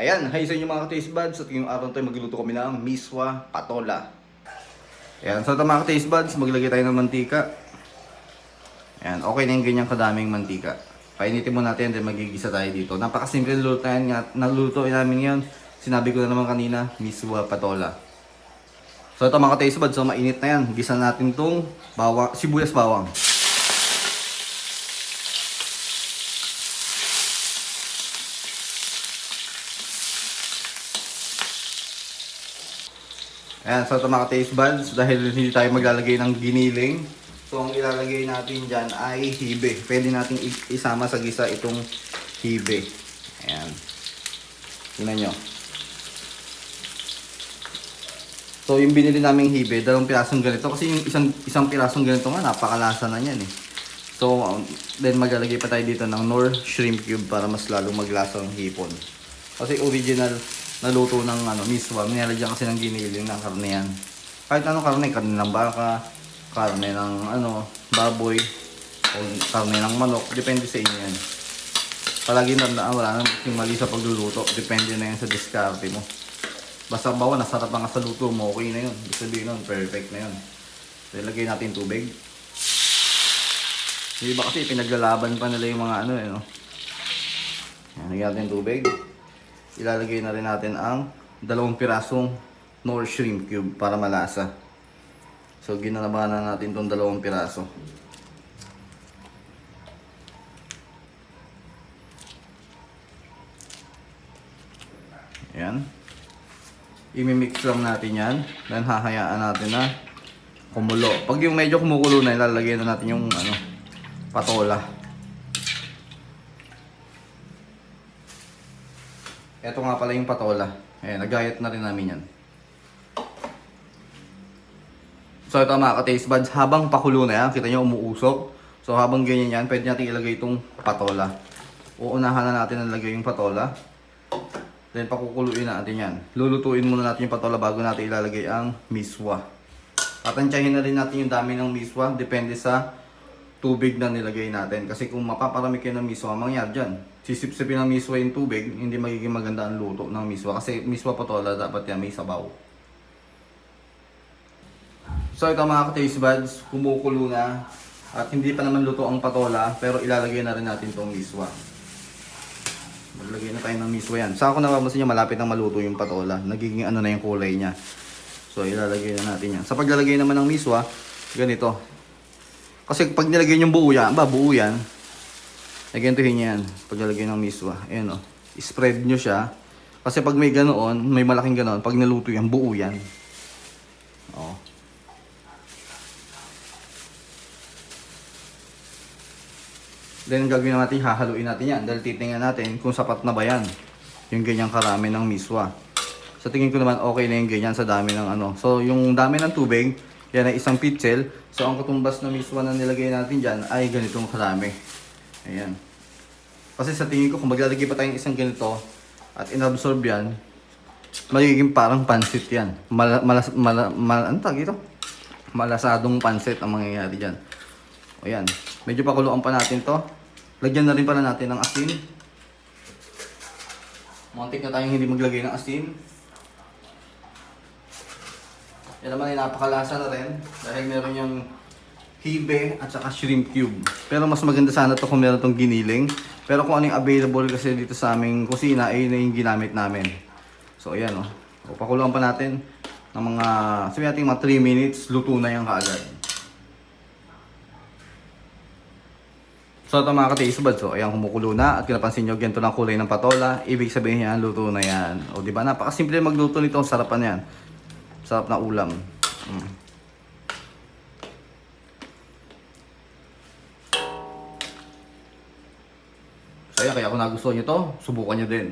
Ayan, hi sa inyo mga ka-taste buds. At ngayong araw tayo magluto kami ng miswa patola. Ayan, so ito mga ka-taste buds, maglagay tayo ng mantika. Ayan, okay na yung ganyang kadaming mantika. Painitin mo natin, then magigisa tayo dito. Napakasimple luto yan. Naluto namin yan. Sinabi ko na naman kanina, miswa patola. So ito mga ka-taste buds, so mainit na yan. Gisa natin tong bawang, sibuyas bawang. Ayan, so ito mga taste buds, dahil hindi tayo maglalagay ng giniling, so ang ilalagay natin dyan ay hibe. Pwede natin isama sa gisa itong hibe. Ayan. Tingnan nyo. So yung binili naming hibe, dalawang pirasong ganito. Kasi yung isang, isang pirasong ganito nga, napakalasa na yan eh. So, um, then maglalagay pa tayo dito ng Nor Shrimp Cube para mas lalong maglasa ng hipon. Kasi original na luto ng ano, miswa, nilalagyan kasi ng giniling ng karne yan. Kahit anong karne, karne ng baka, karne ng ano, baboy, o karne ng manok, depende sa inyo yan. Palagi na wala nang yung mali sa pagluluto, depende na yan sa diskarte mo. Basta bawa, nasarap ang sa luto mo, okay na yun. Ibig sabihin nun, perfect na yun. So, ilagay natin tubig. Ba kasi pinaglalaban pa nila yung mga ano eh, no? Yan, lagyan natin tubig. Ilalagay na rin natin ang dalawang pirasong Nor Shrimp Cube para malasa. So, ginalabanan na natin itong dalawang piraso. Ayan. Imimix lang natin yan. Then hahayaan natin na kumulo. Pag yung medyo kumukulo na, ilalagay na natin yung ano, patola. Ito nga pala yung patola. Ayan, nagayat na rin namin yan. So ito mga ka-taste buds, habang pakulo na yan, kita nyo umuusok. So habang ganyan yan, pwede natin ilagay itong patola. Uunahan na natin ang lagay yung patola. Then pakukuluin natin yan. Lulutuin muna natin yung patola bago natin ilalagay ang miswa. Tatansyahin na rin natin yung dami ng miswa. Depende sa tubig na nilagay natin. Kasi kung mapaparami kayo ng miswa, mangyari dyan. Sisipsipin ng miswa yung tubig, hindi magiging maganda ang luto ng miswa. Kasi miswa patola dapat yan may sabaw. So ito mga ka-taste buds, kumukulo na. At hindi pa naman luto ang patola, pero ilalagay na rin natin itong miswa. Maglagay na tayo ng miswa yan. Sa ako napapansin nyo, malapit na maluto yung patola. Nagiging ano na yung kulay niya. So ilalagay na natin yan. Sa paglalagay naman ng miswa, ganito. Kasi pag nilagay yung buo yan, ba buo yan, nagantuhin niya yan. Paglalagay ng miswa. Ayan o. Spread nyo siya. Kasi pag may ganoon, may malaking ganoon, pag naluto yan, buo yan. O. Then gagawin natin, hahaluin natin yan. Dahil titingnan natin kung sapat na ba yan. Yung ganyang karami ng miswa. Sa tingin ko naman okay na yung ganyan sa dami ng ano. So yung dami ng tubig, yan ay isang pitchel. So ang katumbas na miswa na nilagay natin dyan ay ganitong karami. Ayan. Kasi sa tingin ko kung maglalagay pa tayong isang ganito at inabsorb yan, magiging parang pansit yan. Mala, malas, mala, mal, ano tawag ito? Malasadong pansit ang mangyayari dyan. O yan. Medyo pakuluan pa natin to. Lagyan na rin pala natin ng asin. Muntik na tayong hindi maglagay ng asin. Yan naman ay napakalasa na rin. Dahil meron yung hibe at saka shrimp cube. Pero mas maganda sana to kung meron tong giniling. Pero kung ano yung available kasi dito sa aming kusina, ay yun na yung ginamit namin. So ayan o. Oh. O, pakuluan pa natin ng mga, sabi natin mga 3 minutes, luto na yan kaagad. So ito mga ka-taste buds, so ayan kumukulo na at kung napansin nyo, ganito lang kulay ng patola, ibig sabihin yan, luto na yan. O di ba napakasimple magluto nito, ang sarapan yan. Sarap na ulam. Mm. So ayan, kaya kung nagustuhan nyo to, subukan nyo din.